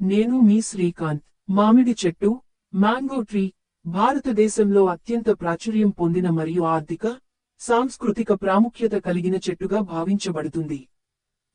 నేను మీ శ్రీకాంత్. మామిడి చెట్టు మ్యాంగో ట్రీ భారతదేశంలో అత్యంత ప్రాచుర్యం పొందిన మరియు ఆర్థిక సాంస్కృతిక ప్రాముఖ్యత కలిగిన చెట్టుగా భావించబడుతుంది.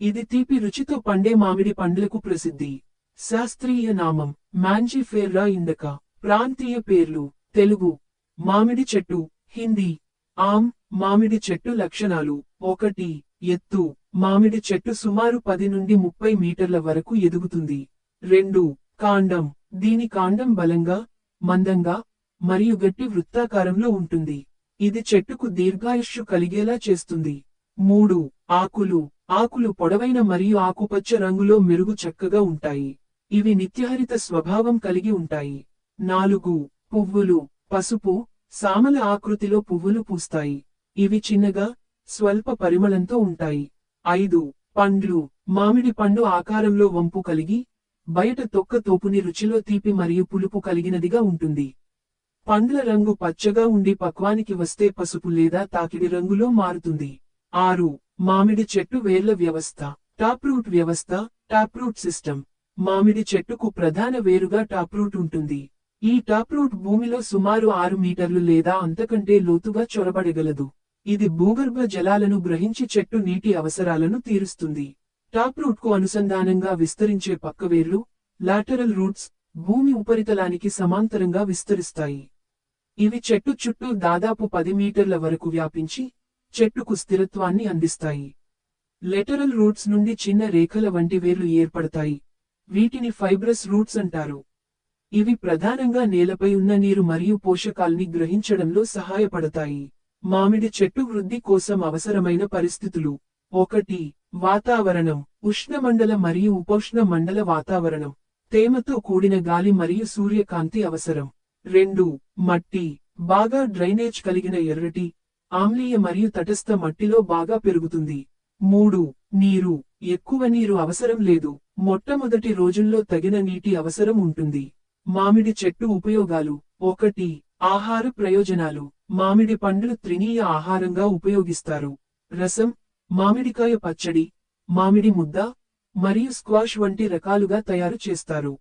ఇది తీపి రుచితో పండే మామిడి పండ్లకు ప్రసిద్ధి. శాస్త్రీయ నామం మ్యాంజిఫేర్రా ఇండక ప్రాంతీయ పేర్లు తెలుగు మామిడి చెట్టు హిందీ ఆమ్ మామిడి చెట్టు లక్షణాలు ఒకటి ఎత్తు మామిడి చెట్టు సుమారు పది నుండి ముప్పై మీటర్ల వరకు ఎదుగుతుంది. రెండు కాండం. దీని కాండం బలంగా మందంగా మరియు గట్టి వృత్తాకారంలో ఉంటుంది. ఇది చెట్టుకు దీర్ఘాయుష్యు కలిగేలా చేస్తుంది. మూడు ఆకులు. ఆకులు పొడవైన మరియు ఆకుపచ్చ రంగులో మెరుగు చక్కగా ఉంటాయి. ఇవి నిత్యహరిత స్వభావం కలిగి ఉంటాయి. నాలుగు పువ్వులు. పసుపు సామల ఆకృతిలో పువ్వులు పూస్తాయి. ఇవి చిన్నగా స్వల్ప పరిమళంతో ఉంటాయి. ఐదు పండ్లు. మామిడి పండు ఆకారంలో వంపు కలిగి బయట తొక్క తోపుని రుచిలో తీపి మరియు పులుపు కలిగినదిగా ఉంటుంది. పండ్ల రంగు పచ్చగా ఉండి పక్వానికి వస్తే పసుపు లేదా తాకిడి రంగులో మారుతుంది. ఆరు మామిడి చెట్టు వేర్ల వ్యవస్థ. టాప్రూట్ వ్యవస్థ టాప్రూట్ సిస్టమ్. మామిడి చెట్టుకు ప్రధాన వేరుగా టాప్రూట్ ఉంటుంది. ఈ టాప్రూట్ భూమిలో సుమారు ఆరు మీటర్లు లేదా అంతకంటే లోతుగా చొరబడగలదు. ఇది భూగర్భ జలాలను గ్రహించి చెట్టు నీటి అవసరాలను తీరుస్తుంది. టాప్రూట్కు అనుసంధానంగా విస్తరించే పక్కవేర్లు లాటరల్ రూట్స్ భూమి ఉపరితలానికి సమాంతరంగా విస్తరిస్తాయి. ఇవి చెట్టు చుట్టూ దాదాపు పది మీటర్ల వరకు వ్యాపించి చెట్టుకు స్థిరత్వాన్ని అందిస్తాయి. లెటరల్ రూట్స్ నుండి చిన్న రేఖల వంటి వేర్లు ఏర్పడతాయి. వీటిని ఫైబ్రస్ రూట్స్ అంటారు. ఇవి ప్రధానంగా నేలపై ఉన్న నీరు మరియు పోషకాల్ని గ్రహించడంలో సహాయపడతాయి. మామిడి చెట్టు వృద్ధి కోసం అవసరమైన పరిస్థితులు. ఒకటి వాతావరణం ఉష్ణమండల మరియు ఉపోష్ణ మండల వాతావరణం తేమతో కూడిన గాలి మరియు సూర్యకాంతి అవసరం. రెండు మట్టి బాగా డ్రైనేజ్ కలిగిన ఎర్రటి ఆమ్లీయ మరియు తటస్థ మట్టిలో బాగా పెరుగుతుంది. మూడు నీరు ఎక్కువ నీరు అవసరం లేదు మొట్టమొదటి రోజుల్లో తగిన నీటి అవసరం ఉంటుంది. మామిడి చెట్టు ఉపయోగాలు ఒకటి ఆహార ప్రయోజనాలు మామిడి పండ్లు త్రినీయ ఆహారంగా ఉపయోగిస్తారు. రసం మామిడికాయ పచ్చడి మామిడి ముద్ద మరియు స్క్వాష్ వంటి రకాలుగా తయారు చేస్తారు.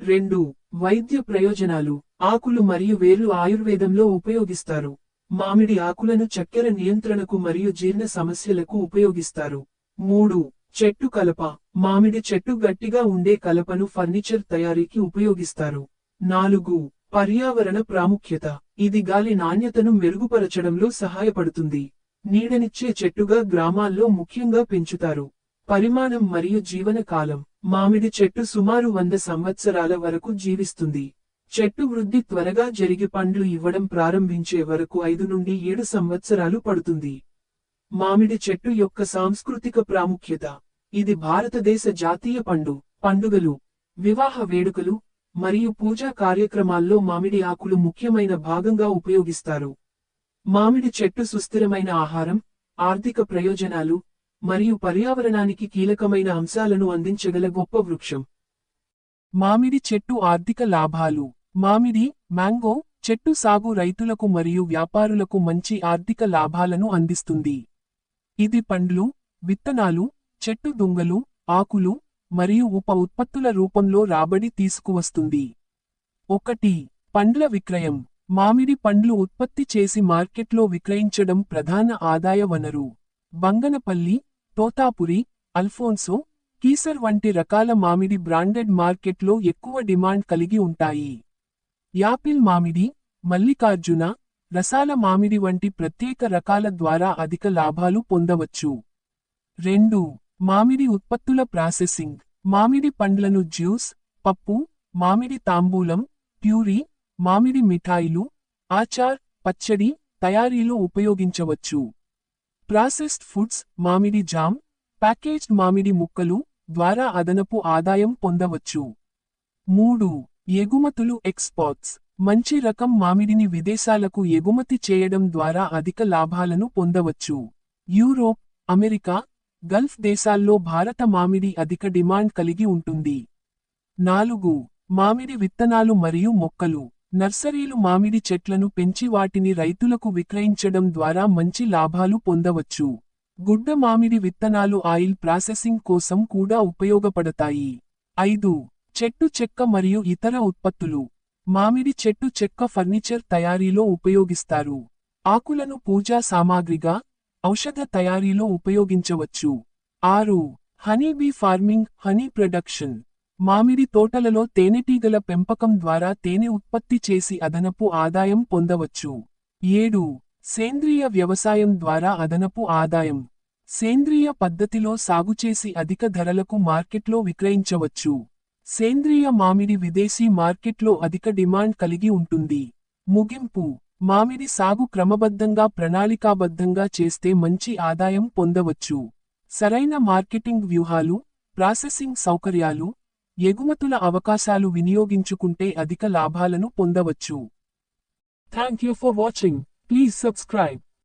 రెండు వైద్య ప్రయోజనాలు ఆకులు మరియు వేర్లు ఆయుర్వేదంలో ఉపయోగిస్తారు. మామిడి ఆకులను చక్కెర నియంత్రణకు మరియు జీర్ణ సమస్యలకు ఉపయోగిస్తారు. మూడు చెట్టు కలప మామిడి చెట్టు గట్టిగా ఉండే కలపను ఫర్నిచర్ తయారీకి ఉపయోగిస్తారు. నాలుగు పర్యావరణ ప్రాముఖ్యత ఇది గాలి నాణ్యతను మెరుగుపరచడంలో సహాయపడుతుంది. నీడనిచ్చే చెట్టుగా గ్రామాల్లో ముఖ్యంగా పెంచుతారు. పరిమాణం మరియు జీవన కాలం. మామిడి చెట్టు సుమారు వంద సంవత్సరాల వరకు జీవిస్తుంది. చెట్టు వృద్ధి త్వరగా జరిగి పండ్లు ఇవ్వడం ప్రారంభించే వరకు ఐదు నుండి ఏడు సంవత్సరాలు పడుతుంది. మామిడి చెట్టు యొక్క సాంస్కృతిక ప్రాముఖ్యత. ఇది భారతదేశ జాతీయ పండు పండుగలు వివాహ వేడుకలు మరియు పూజా కార్యక్రమాల్లో మామిడి ఆకులు ముఖ్యమైన భాగంగా ఉపయోగిస్తారు. మామిడి చెట్టు సుస్థిరమైన ఆహారం ఆర్థిక ప్రయోజనాలు మరియు పర్యావరణానికి కీలకమైన అంశాలను అందించగల గొప్ప వృక్షం. మామిడి చెట్టు ఆర్థిక లాభాలు. మామిడి మ్యాంగో చెట్టు సాగు రైతులకు మరియు వ్యాపారులకు మంచి ఆర్థిక లాభాలను అందిస్తుంది. ఇది పండ్లు విత్తనాలు చెట్టు దుంగలు ఆకులు మరియు ఉప ఉత్పత్తుల రూపంలో రాబడి తీసుకువస్తుంది. ఒకటి పండ్ల విక్రయం. మామిడి పండ్లు ఉత్పత్తి చేసి మార్కెట్లో విక్రయించడం ప్రధాన ఆదాయ వనరు. బంగనపల్లి తోతాపురి అల్ఫోన్సో కీసర్ వంటి రకాల మామిడి బ్రాండెడ్ మార్కెట్లో ఎక్కువ డిమాండ్ కలిగి ఉంటాయి. యాపిల్ మామిడి మల్లికార్జున రసాల మామిడి వంటి ప్రత్యేక రకాల ద్వారా అధిక లాభాలు పొందవచ్చు. రెండు. మామిడి ఉత్పత్తుల ప్రాసెసింగ్. మామిడి పండ్లను జ్యూస్ పప్పు మామిడి తాంబూలం ప్యూరీ మామిడి మిఠాయిలు ఆచార్ పచ్చడి తయారీలో ఉపయోగించవచ్చు. ప్రాసెస్డ్ ఫుడ్స్ మామిడి జామ్ ప్యాకేజ్డ్ మామిడి ముక్కలు ద్వారా అదనపు ఆదాయం పొందవచ్చు. మూడు ఎగుమతులు ఎక్స్పోర్ట్స్. మంచి రకం మామిడిని విదేశాలకు ఎగుమతి చేయడం ద్వారా అధిక లాభాలను పొందవచ్చు. యూరోప్ అమెరికా గల్ఫ్ దేశాల్లో భారత మామిడి అధిక డిమాండ్ కలిగి ఉంటుంది. నాలుగు మామిడి విత్తనాలు మరియు మొక్కలు. నర్సరీలు మామిడి చెట్లను పెంచి వాటిని రైతులకు విక్రయించడం ద్వారా మంచి లాభాలు పొందవచ్చు. గుడ్డ మామిడి విత్తనాలు ఆయిల్ ప్రాసెసింగ్ కోసం కూడా ఉపయోగపడతాయి. ఐదు. చెట్టు చెక్క మరియు ఇతర ఉత్పత్తులు. మామిడి చెట్టు చెక్క ఫర్నిచర్ తయారీలో ఉపయోగిస్తారు. ఆకులను పూజా సామాగ్రిగా ఔషధ తయారీలో ఉపయోగించవచ్చు. ఆరు. Honeybee farming honey production. మామిడి తోటలలో తేనెటీగల పెంపకం ద్వారా తేనె ఉత్పత్తి చేసి అదనపు ఆదాయం పొందవచ్చు. ఏడు. సేంద్రియ వ్యవసాయం ద్వారా అదనపు ఆదాయం. సేంద్రియ పద్ధతిలో సాగుచేసి అధిక ధరలకు మార్కెట్లో విక్రయించవచ్చు. సేంద్రియ మామిడి విదేశీ మార్కెట్లో అధిక డిమాండ్ కలిగి ఉంటుంది. ముగింపు. మామిడి సాగు క్రమబద్ధంగా ప్రణాళికాబద్ధంగా చేస్తే మంచి ఆదాయం పొందవచ్చు. సరైన మార్కెటింగ్ వ్యూహాలు ప్రాసెసింగ్ సౌకర్యాలు ఎగుమతుల అవకాశాలు వినియోగించుకుంటే అధిక లాభాలను పొందవచ్చు. Thank you for watching please subscribe